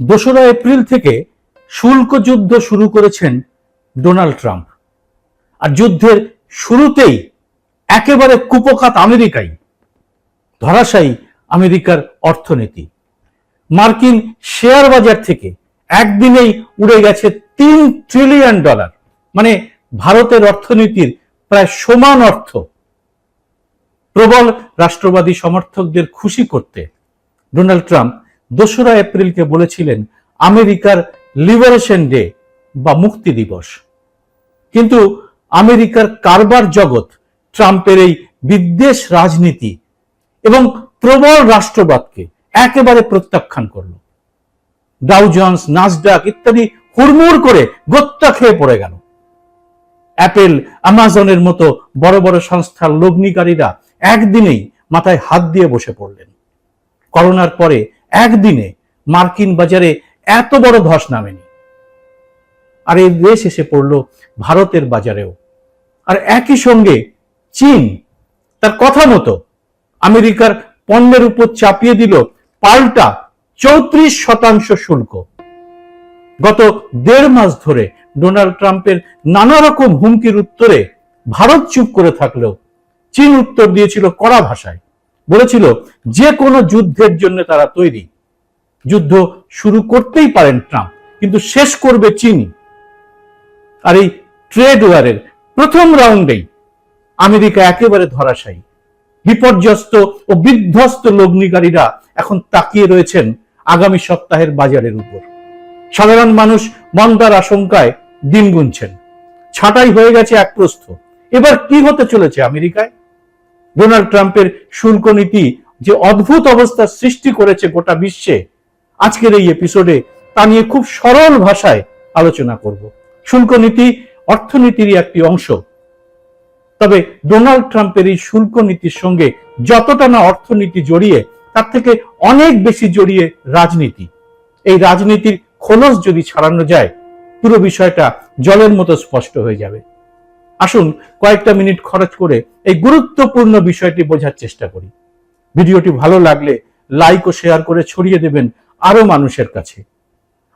দোসরা এপ্রিল থেকে শুল্ক যুদ্ধ শুরু করেছেন ডোনাল্ড ট্রাম্প। আর যুদ্ধের শুরুতেই একেবারে কুপকাত আমেরিকাই, ধরাশায়ী আমেরিকার অর্থনীতি। মার্কিন শেয়ার বাজার থেকে একদিনেই উড়ে গেছে তিন ট্রিলিয়ন ডলার। মানে ভারতের অর্থনীতির প্রায় সমান অর্থ। প্রবল রাষ্ট্রবাদী সমর্থকদের খুশি করতে ডোনাল্ড ট্রাম্প দোসরা এপ্রিলকে বলেছিলেন, আমেরিকার লিবারেশন ডে বা মুক্তি দিবস। কিন্তু আমেরিকার কারবার জগৎ ট্রাম্পের এই বিদ্বেষ রাজনীতি এবং প্রবল রাষ্ট্রবাদকে একেবারে প্রত্যাখ্যান করল। ডাউ জন্স, নাসডাক ইত্যাদি হুড়মুড় করে গোত্তা খেয়ে পড়ে গেল। অ্যাপেল আমাজনের মতো বড় বড় সংস্থার লগ্নিকারীরা একদিনেই মাথায় হাত দিয়ে বসে পড়লেন। করোনার পরে একদিনে মার্কিন বাজারে এত বড় ধস নামেনি। আর এই দেশ এসে পড়ল ভারতের বাজারেও। আর একই সঙ্গে চীন তার কথা মতো আমেরিকার পণ্যের উপর চাপিয়ে দিল পাল্টা চৌত্রিশ শতাংশ শুল্ক। গত দেড় মাস ধরে ডোনাল্ড ট্রাম্পের নানা রকম হুমকির উত্তরে ভারত চুপ করে থাকলেও চীন উত্তর দিয়েছিল কড়া ভাষায়। বলেছিল, যে কোনো যুদ্ধের জন্য তারা তৈরি। যুদ্ধ শুরু করতেই পারেন ট্রাম্প, কিন্তু শেষ করবে চীনই আর এই ট্রেড ওয়ারের প্রথম রাউন্ডেই আমেরিকা একেবারে ধরাশায়ী। বিপর্যস্ত ও বিধ্বস্ত লগ্নিকারীরা এখন তাকিয়ে রয়েছেন আগামী সপ্তাহের বাজারের উপর। সাধারণ মানুষ মন্দার আশঙ্কায় দিন গুনছেন। ছাঁটাই হয়ে গেছে এক প্রস্থ। এবার কি হতে চলেছে আমেরিকায়? ডোনাল্ড ট্রাম্পের শুল্ক নীতি যে অদ্ভুত অবস্থার সৃষ্টি করেছে গোটা বিশ্বে, আজকের এই এপিসোডে তা নিয়ে খুব সরল ভাষায় আলোচনা করব। শুল্ক নীতি অর্থনীতিরই একটি অংশ। তবে ডোনাল্ড ট্রাম্পের এই শুল্ক নীতির সঙ্গে যতটা না অর্থনীতি জড়িয়ে, তার থেকে অনেক বেশি জড়িয়ে রাজনীতি। এই রাজনীতির খোলস যদি ছাড়ানো যায়, পুরো বিষয়টা জলের মতো স্পষ্ট হয়ে যাবে। আসুন কয়েকটা মিনিট খরচ করে এই গুরুত্বপূর্ণ বিষয়টি বোঝার চেষ্টা করি। ভিডিওটি ভালো লাগলে লাইক ও শেয়ার করে ছড়িয়ে দেবেন আরও মানুষের কাছে।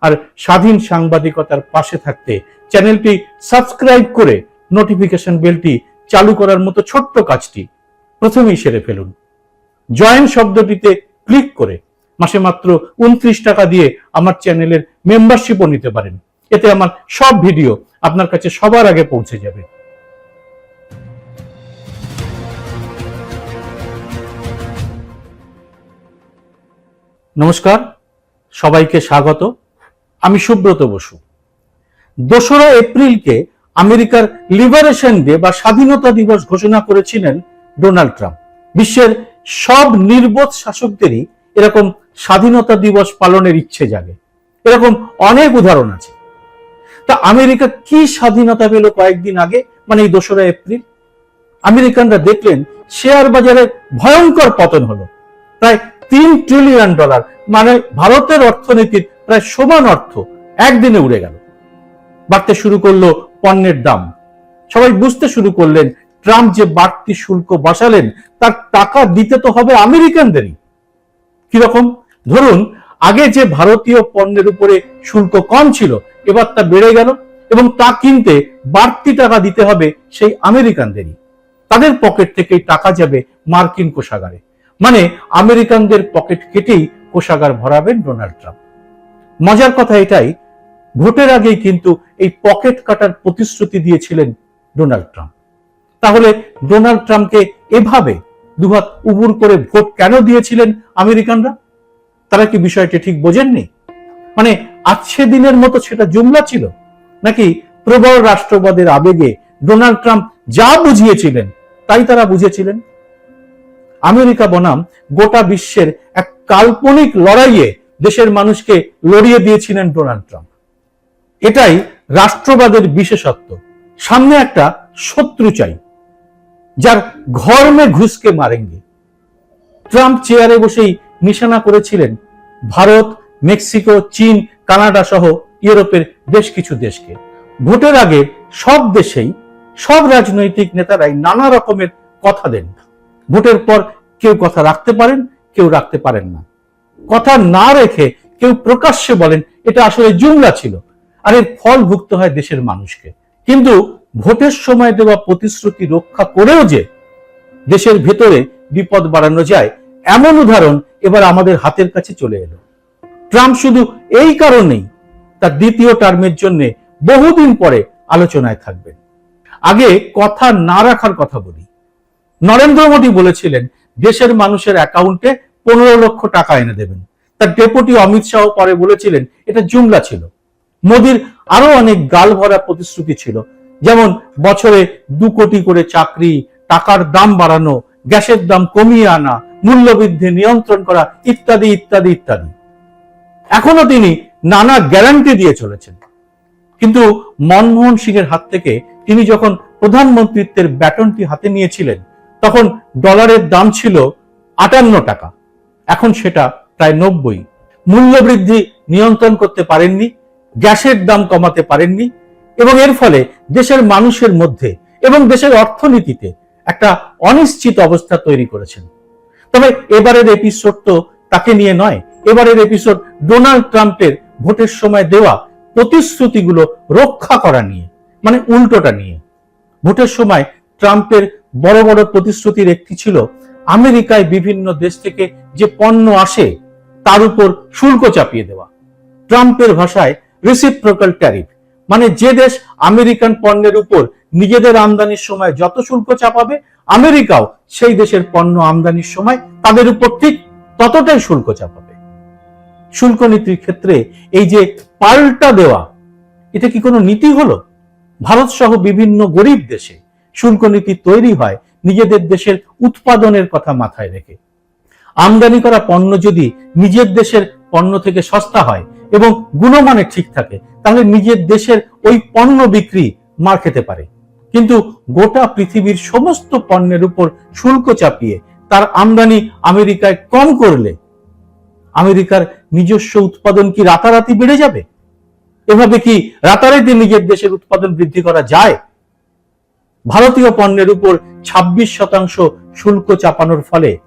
আর স্বাধীন সাংবাদিকতার পাশে থাকতে চ্যানেলটি সাবস্ক্রাইব করে নোটিফিকেশন বেলটি চালু করার মতো ছোট্ট কাজটি প্রথমেই সেরে ফেলুন। জয়েন শব্দটিতে ক্লিক করে মাসে মাত্র উনত্রিশ টাকা দিয়ে আমার চ্যানেলের মেম্বারশিপও নিতে পারেন। এতে আমার সব ভিডিও আপনার কাছে সবার আগে পৌঁছে যাবে। নমস্কার, সবাইকে স্বাগত। আমি সুব্রত বসু। দোসরা এপ্রিলকে আমেরিকার লিবারেশন ডে বা স্বাধীনতা দিবস ঘোষণা করেছিলেন ডোনাল্ড ট্রাম্প। বিশ্বের সব নির্বোধ শাসকদেরই এরকম স্বাধীনতা দিবস পালনের ইচ্ছে জাগে। এরকম অনেক উদাহরণ আছে। তা আমেরিকা কি স্বাধীনতা পেল কয়েকদিন আগে মানে এই দোসরা এপ্রিল? আমেরিকানরা দেখলেন, শেয়ার বাজারে ভয়ঙ্কর পতন হলো। প্রায় তিন ট্রিলিয়ন ডলার মানে ভারতের অর্থনীতির প্রায় সমান অর্থ। একদিনে উড়ে গেল। বাড়তে শুরু করল পণ্যের দাম। সবাই বুঝতে শুরু করলেন, ট্রাম্প যে বাড়তি শুল্ক বসালেন, তার টাকা দিতে তো হবে আমেরিকানদেরই। কীরকম ধরুন, আগে যে ভারতীয় পণ্যের উপরে শুল্ক কম ছিল, এবার তা বেড়ে গেল এবং তা কিনতে বাড়তি টাকা দিতে হবে সেই আমেরিকানদেরই। তাদের পকেট থেকেই টাকা যাবে মার্কিন কোষাগারে। মানে আমেরিকানদের পকেট কেটেই কোষাগার ভরাবেন ডোনাল্ড ট্রাম্প। মজার কথা এটাই, ভোটের আগেই কিন্তু এই পকেট কাটার প্রতিশ্রুতি দিয়েছিলেন ডোনাল্ড ট্রাম্প। তাহলে ডোনাল্ড ট্রাম্পকে এভাবে দুহাত উবুর করে ভোট কেন দিয়েছিলেন আমেরিকানরা? তারা কি বিষয়টি ঠিক বোঝেননি? মানে আজকে দিনের মতো সেটা জুমলা ছিল? নাকি প্রবল রাষ্ট্রবাদের আবেগে ডোনাল্ড ট্রাম্প যা বুঝিয়েছিলেন, তাই তারা বুঝেছিলেন? আমেরিকা বনাম গোটা বিশ্বের এক কাল্পনিক লড়াইয়ে দেশের মানুষকে লড়িয়ে দিয়েছিলেন ডোনাল্ড ট্রাম্প। এটাই রাষ্ট্রবাদের বিশেষত্ব। সামনে একটা শত্রু চাই, যার ঘর মে ঘুষকে মারেঙ্গে। ট্রাম্প চেয়ারে বসেই নিশানা করেছিলেন ভারত, মেক্সিকো, চীন, কানাডা সহ ইউরোপের বেশ কিছু দেশকে। ভোটের আগে সব দেশেই সব রাজনৈতিক নেতারাই নানা রকমের কথা দেন। ভোটের পর কেউ কথা রাখতে পারেন, কেউ রাখতে পারেন না। কথা না রেখে কেউ প্রকাশ্যে বলেন, এটা আসলে জুমলা ছিল। আর এর ফল ভুগতে হয় দেশের মানুষকে। কিন্তু ভোটের সময় দেওয়া প্রতিশ্রুতি রক্ষা করেও যে দেশের ভেতরে বিপদ বাড়ানো যায়, এমন উদাহরণ এবার আমাদের হাতের কাছে চলে এলো। ট্রাম্প শুধু এই কারণেই তার দ্বিতীয় টার্মের জন্য বহুদিন পরে আলোচনায় থাকবেন। আগে কথা না রাখার কথা বলি। নরেন্দ্র মোদী বলেছিলেন, দেশের মানুষের অ্যাকাউন্টে পনেরো লক্ষ টাকা এনে দেবেন। তার ডেপুটি অমিত শাহ পরে বলেছিলেন, এটা জুমলা ছিল। মোদির আরও অনেক গাল ভরা প্রতিশ্রুতি ছিল। যেমন, বছরে দু কোটি করে চাকরি, টাকার দাম বাড়ানো, গ্যাসের দাম কমিয়ে আনা, মূল্যবৃদ্ধি নিয়ন্ত্রণ করা, ইত্যাদি ইত্যাদি ইত্যাদি। এখনও তিনি নানা গ্যারান্টি দিয়ে চলেছেন। কিন্তু মনমোহন সিং এর হাত থেকে তিনি যখন প্রধানমন্ত্রীত্বের ব্যাটনটি হাতে নিয়েছিলেন তখন ডলারের দাম ছিল আটান্ন টাকা। এখন সেটা প্রায় নব্বই। মূল্যবৃদ্ধি নিয়ন্ত্রণ করতে পারেননি, গ্যাসের দাম কমাতে পারেননি এবং এর ফলে দেশের মানুষের মধ্যে এবং দেশের অর্থনীতিতে একটা অনিশ্চিত অবস্থা তৈরি করেছেন। তবে এবারের এপিসোড তো তাকে নিয়ে নয়, এবারের এপিসোড ডোনাল্ড ট্রাম্পের ভোটের সময় দেওয়া প্রতিশ্রুতিগুলো রক্ষা করা নিয়ে মানে উল্টোটা নিয়ে। ভোটের সময় ট্রাম্পের বড় বড় প্রতিশ্রুতির একটি ছিল, আমেরিকায় বিভিন্ন দেশ থেকে যে পণ্য আসে, তার উপর শুল্ক চাপিয়ে দেওয়া। ট্রাম্পের ভাষায় রিসিপ্রোকাল ট্যারিফ মানে যে দেশ আমেরিকান পণ্যের উপর নিজেদের আমদানির সময় যত শুল্ক চাপাবে, আমেরিকাও সেই দেশের পণ্য আমদানির সময় তাদের উপর ঠিক ততটাই শুল্ক চাপাবে। শুল্ক নীতির ক্ষেত্রে এই যে পাল্টা দেওয়া, এটা কি কোনো নীতি হলো? ভারত সহ বিভিন্ন গরিব দেশে শুল্ক নীতি তৈরি হয়, নিজেদের দেশের উৎপাদনের কথা মাথায় রেখে। আমদানি করা পণ্য যদি নিজের দেশের পণ্য থেকে সস্তা হয় এবং গুণমানে ঠিক থাকে, তাহলে নিজের দেশের ওই পণ্য বিক্রি মার খেতে পারে। কিন্তু গোটা পৃথিবীর সমস্ত পণ্যের উপর শুল্ক চাপিয়ে তার আমদানি আমেরিকায় কম করলে আমেরিকার নিজস্ব উৎপাদন কি রাতারাতি বেড়ে যাবে? এভাবে কি রাতারাতি নিজের দেশের উৎপাদন বৃদ্ধি করা যায়? ভারতীয় পণ্যের উপর ২৬ শতাংশ শুল্ক চাপানোর ফলে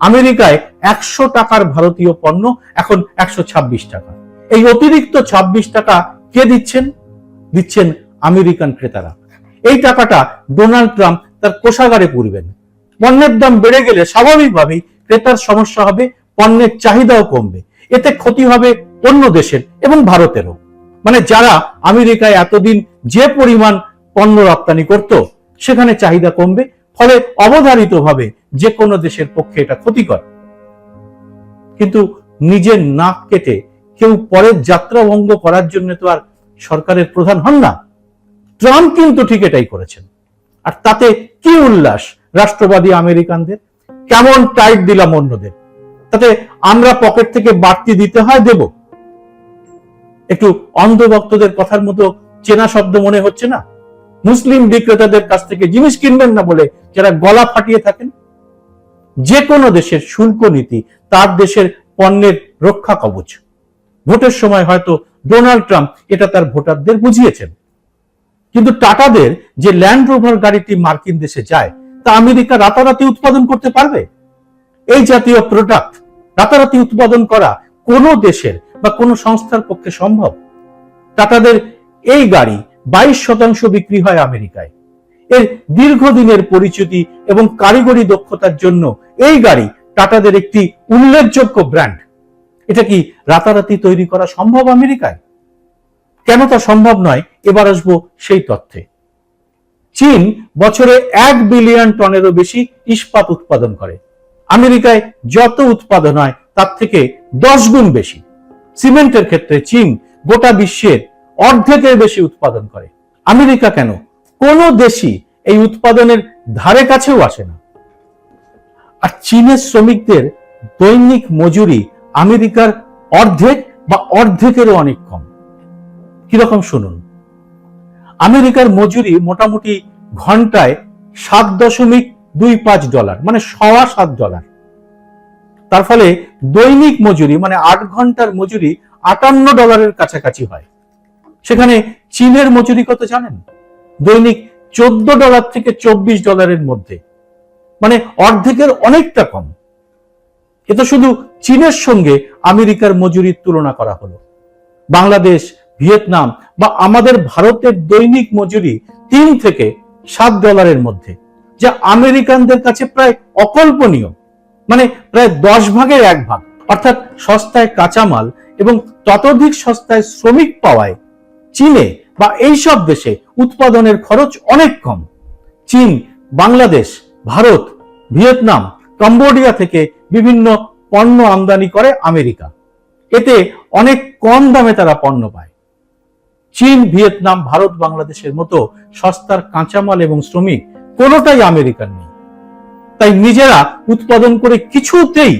আমেরিকায় একশো টাকার ভারতীয় পণ্য এখন একশো ছাব্বিশ টাকা। এই অতিরিক্ত ২৬ টাকা কে দিচ্ছেন? দিচ্ছেন আমেরিকান ক্রেতারা। এই টাকাটা ডোনাল্ড ট্রাম্প তার কোষাগারে পুরবেন। পণ্যের দাম বেড়ে গেলে স্বাভাবিকভাবেই ক্রেতার সমস্যা হবে, পণ্যের চাহিদাও কমবে। এতে ক্ষতি হবে অন্য দেশের এবং ভারতেরও। মানে যারা আমেরিকায় এতদিন যে পরিমাণ পণ্য রপ্তানি করত সেখানে চাহিদা কমবে, ফলে অবধারিতভাবে যে কোনো দেশের পক্ষে এটা ক্ষতিকর। কিন্তু নিজের নাক কেটে কেউ পরের যাত্রা ভঙ্গ করার জন্য তো আর সরকারের প্রধান হন না। ট্রাম্প কিন্তু ঠিক এটাই করেছেন। আর তাতে কি উল্লাস রাষ্ট্রবাদী আমেরিকানদের? কেমন টাইট দিলাম অন্যদের। তাতে আমরা পকেট থেকে বাড়তি দিতে হয় দেব। একটু অন্ধভক্তদের কথার মতো চেনা শব্দ মনে হচ্ছে না? মুসলিম বিক্রেতাদের কাছ থেকে জিনিস কিনবেন না বলে যারা গলা ফাটিয়ে থাকেন যে কোনো দেশের শুল্ক নীতি, তার দেশের পণ্যের রক্ষা কবচ। ভোটের সময় হয়তো ডোনাল্ড ট্রাম্প এটা তার ভোটারদের বুঝিয়েছেন। কিন্তু টাটাদের যে ল্যান্ড রোভার গাড়িটি মার্কিন দেশে যায়, তা আমেরিকা রাতারাতি উৎপাদন করতে পারবে? এই জাতীয় প্রোডাক্ট রাতারাতি উৎপাদন করা কোনো দেশের বা কোনো সংস্থার পক্ষে সম্ভব? টাটাদের এই গাড়ি বাইশ শতাংশ বিক্রি হয় আমেরিকায়। এর দীর্ঘদিনের পরিচিতি এবং কারিগরি দক্ষতার জন্য এই গাড়ি টাটাদের একটি উল্লেখযোগ্য ব্র্যান্ড। এটা কি রাতারাতি তৈরি করা সম্ভব আমেরিকায়? কেন তা সম্ভব নয়? এবার আসব সেই তথ্যে। চীন বছরে এক বিলিয়ন টনেরও বেশি ইস্পাত উৎপাদন করে। আমেরিকায় যত উৎপাদন হয়, তার থেকে দশ গুণ বেশি। সিমেন্টের ক্ষেত্রে চীন গোটা বিশ্বের অর্ধেকের বেশি উৎপাদন করে। আমেরিকা কেন? কোন দেশই এই উৎপাদনের ধারে কাছেও আসে না। আর চীনের শ্রমিকদের দৈনিক মজুরি আমেরিকার অর্ধেক বা অর্ধেকেরও অনেক কম। কীরকম শুনুন। আমেরিকার মজুরি মোটামুটি ঘন্টায় সাত দশমিক দুই পাঁচ ডলার মানে সওয়া সাত ডলার। তার ফলে দৈনিক মজুরি মানে আট ঘণ্টার মজুরি আটান্ন ডলারের কাছাকাছি হয়। সেখানে চীনের মজুরি কত জানেন? দৈনিক চোদ্দ ডলার থেকে চব্বিশ ডলারের মধ্যে। মানে অর্ধেকের অনেকটা কম। এ শুধু চীনের সঙ্গে আমেরিকার মজুরির তুলনা করা হলো। বাংলাদেশ, ভিয়েতনাম বা আমাদের ভারতের দৈনিক মজুরি তিন থেকে সাত ডলারের মধ্যে, যা আমেরিকানদের কাছে প্রায় অকল্পনীয়। মানে প্রায় দশ ভাগের এক ভাগ। অর্থাৎ সস্তায় কাঁচামাল এবং ততোধিক সস্তায় শ্রমিক পাওয়ায় চীনে বা এইসব দেশে উৎপাদনের খরচ অনেক কম। চীন, বাংলাদেশ, ভারত, ভিয়েতনাম, কম্বোডিয়া থেকে বিভিন্ন পণ্য আমদানি করে আমেরিকা। এতে অনেক কম দামে তারা পণ্য পায়। চীন, ভিয়েতনাম, ভারত, বাংলাদেশের মতো সস্তার কাঁচামাল এবং শ্রমিক কোনোটাই আমেরিকার নেই। তাই নিজেরা উৎপাদন করে কিছুতেই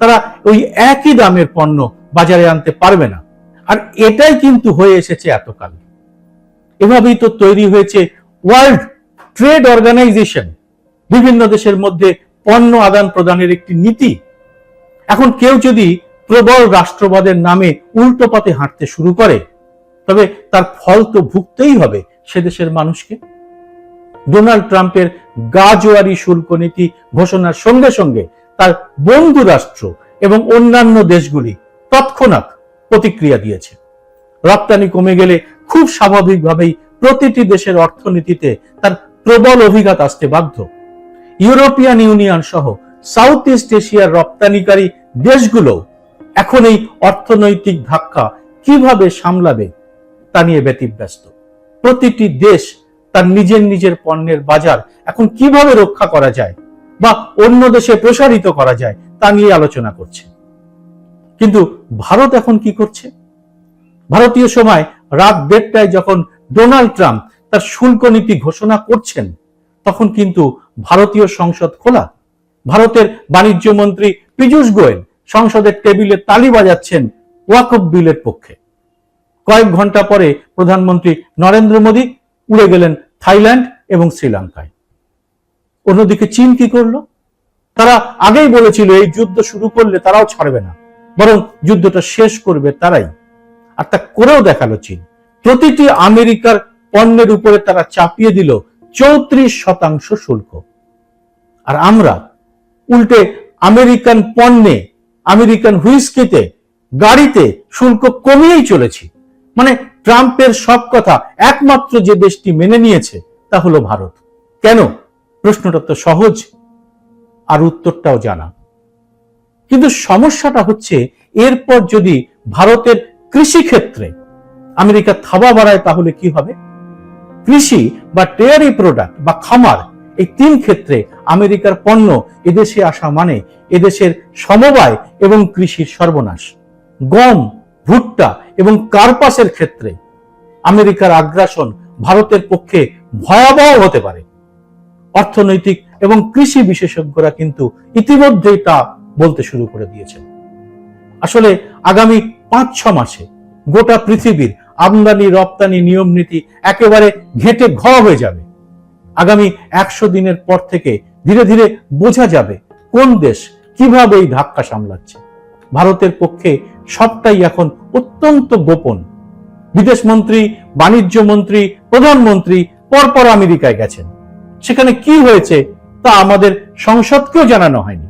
তারা ওই একই দামের পণ্য বাজারে আনতে পারবে না। আর এটাই কিন্তু হয়ে এসেছে এতকাল। এভাবেই তো তৈরি হয়েছে ওয়ার্ল্ড ট্রেড অর্গানাইজেশন। বিভিন্ন দেশের মধ্যে পণ্য আদান প্রদানের একটি নীতি। এখন কেউ যদি প্রবল রাষ্ট্রবাদের নামে উল্টো পথে হাঁটতে শুরু করে, তবে তার ফল তো ভুগতেই হবে সে দেশের মানুষকে। ডোনাল্ড ট্রাম্পের গাজোয়ারি শুল্ক নীতি ঘোষণার সঙ্গে সঙ্গে তার বন্ধু রাষ্ট্র এবং অন্যান্য দেশগুলি তৎক্ষণাৎ প্রতিক্রিয়া দিয়েছে। রপ্তানি কমে গেলে খুব স্বাভাবিকভাবেই প্রতিটি দেশের অর্থনীতিতে তার প্রবল অভিঘাত আসতে বাধ্য। ইউরোপিয়ান ইউনিয়ন সহ সাউথ ইস্ট এশিয়ার রপ্তানিকারী দেশগুলো এখন এই অর্থনৈতিক ধাক্কা কীভাবে সামলাবে তা নিয়ে ব্যতিব্যস্ত। প্রতিটি দেশ তার নিজের নিজের পণ্যের বাজার এখন কীভাবে রক্ষা করা যায় বা অন্য দেশে প্রসারিত করা যায় তা নিয়ে আলোচনা করছে। কিন্তু ভারত এখন কি করছে? ভারতীয় সময় রাত দেড়টায় যখন ডোনাল্ড ট্রাম্প তার শুল্ক নীতি ঘোষণা করছেন, তখন কিন্তু ভারতীয় সংসদ খোলা। ভারতের বাণিজ্য মন্ত্রী পীযূষ গোয়েল সংসদের টেবিলে তালি বাজাচ্ছেন ওয়াকফ বিলের পক্ষে। কয়েক ঘণ্টা পরে প্রধানমন্ত্রী নরেন্দ্র মোদী উড়ে গেলেন থাইল্যান্ড এবং শ্রীলঙ্কায়। অন্যদিকে চীন কি করল? তারা আগেই বলেছিল, এই যুদ্ধ শুরু করলে তারাও ছাড়বে না। বরং যুদ্ধটা শেষ করবে তারাই। আর তা করেও দেখাল চীন। প্রতিটি আমেরিকার পণ্যের উপরে তারা চাপিয়ে দিল চৌত্রিশ শতাংশ শুল্ক। আর আমরা উল্টে আমেরিকান পণ্যে, আমেরিকান হুইস্কিতে, গাড়িতে শুল্ক কমিয়েই চলেছি। মানে ট্রাম্পের সব কথা একমাত্র যে দেশটি মেনে নিয়েছে তা হলো ভারত। কেন? প্রশ্নটা তো সহজ, আর উত্তরটাও জানা। কিন্তু সমস্যাটা হচ্ছে, এরপর যদি ভারতের কৃষি ক্ষেত্রে আমেরিকা থাবা বাড়ায়, তাহলে কি হবে? কৃষি বা ডেয়ারি প্রোডাক্ট বা খামার, এই তিন ক্ষেত্রে আমেরিকার পণ্য এদেশে আসা মানে এদেশের সমবায় এবং কৃষির সর্বনাশ। গম, ভুট্টা এবং কার্পাসের ক্ষেত্রে আমেরিকার আগ্রাসন ভারতের পক্ষে ভয়াবহ হতে পারে। অর্থনৈতিক এবং কৃষি বিশেষজ্ঞরা কিন্তু ইতিমধ্যেই তা বলতে শুরু করে দিয়েছেন। আসলে আগামী পাঁচ, ছ মাসে গোটা পৃথিবীর আমদানি, রপ্তানি, নিয়ম নীতি একেবারে ঘেটে ঘ হয়ে যাবে। আগামী একশো দিনের পর থেকে ধীরে ধীরে বোঝা যাবে কোন দেশ কীভাবে এই ধাক্কা সামলাচ্ছে। ভারতের পক্ষে সবটাই এখন অত্যন্ত গোপন। বিদেশ মন্ত্রী, বাণিজ্য মন্ত্রী, প্রধানমন্ত্রী পরপর আমেরিকায় গেছেন। সেখানে কি হয়েছে তা আমাদের সংসদকেও জানানো হয়নি।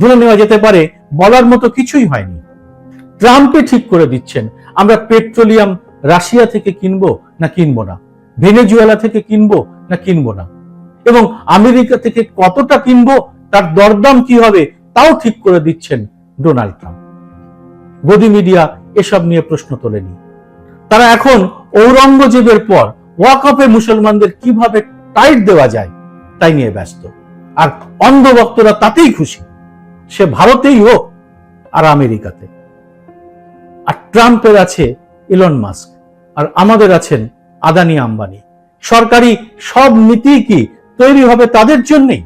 ধরে নেওয়া যেতে পারে, বলার মতো কিছুই হয়নি। ট্রাম্পে ঠিক করে দিচ্ছেন, আমরা পেট্রোলিয়াম রাশিয়া থেকে কিনবো না কিনবো না? ভেনেজুয়েলা থেকে কিনবো না কিনবো না? এবং আমেরিকা থেকে কতটা কিনবো, তার দরদাম কি হবে, তাও ঠিক করে দিচ্ছেন ডোনাল্ড ট্রাম্প। গদি মিডিয়া এসব নিয়ে প্রশ্ন তোলেনি। তারা এখন ঔরঙ্গজেবের পর ওয়াকফে মুসলমানদের কীভাবে টাইট দেওয়া যায়, তাই নিয়ে ব্যস্ত। আর অন্ধ ভক্তরা তাতেই খুশি। সে ভারতেই হোক আর আমেরিকাতে। আর ট্রাম্পের আছে ইলন মাস্ক আর আমাদের আছেন আদানি আম্বানি। সরকারি সব নীতি কি তৈরি হবে তাদের জন্যই?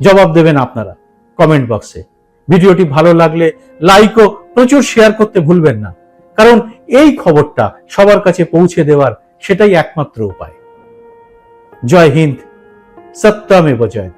জবাব দেবেন আপনারা কমেন্ট বক্সে। ভিডিওটি ভালো লাগলে লাইক ও প্রচুর শেয়ার করতে ভুলবেন না। কারণ এই খবরটা সবার কাছে পৌঁছে দেওয়ার সেটাই একমাত্র উপায়। জয় হিন্দ, সত্যমেব জয়তে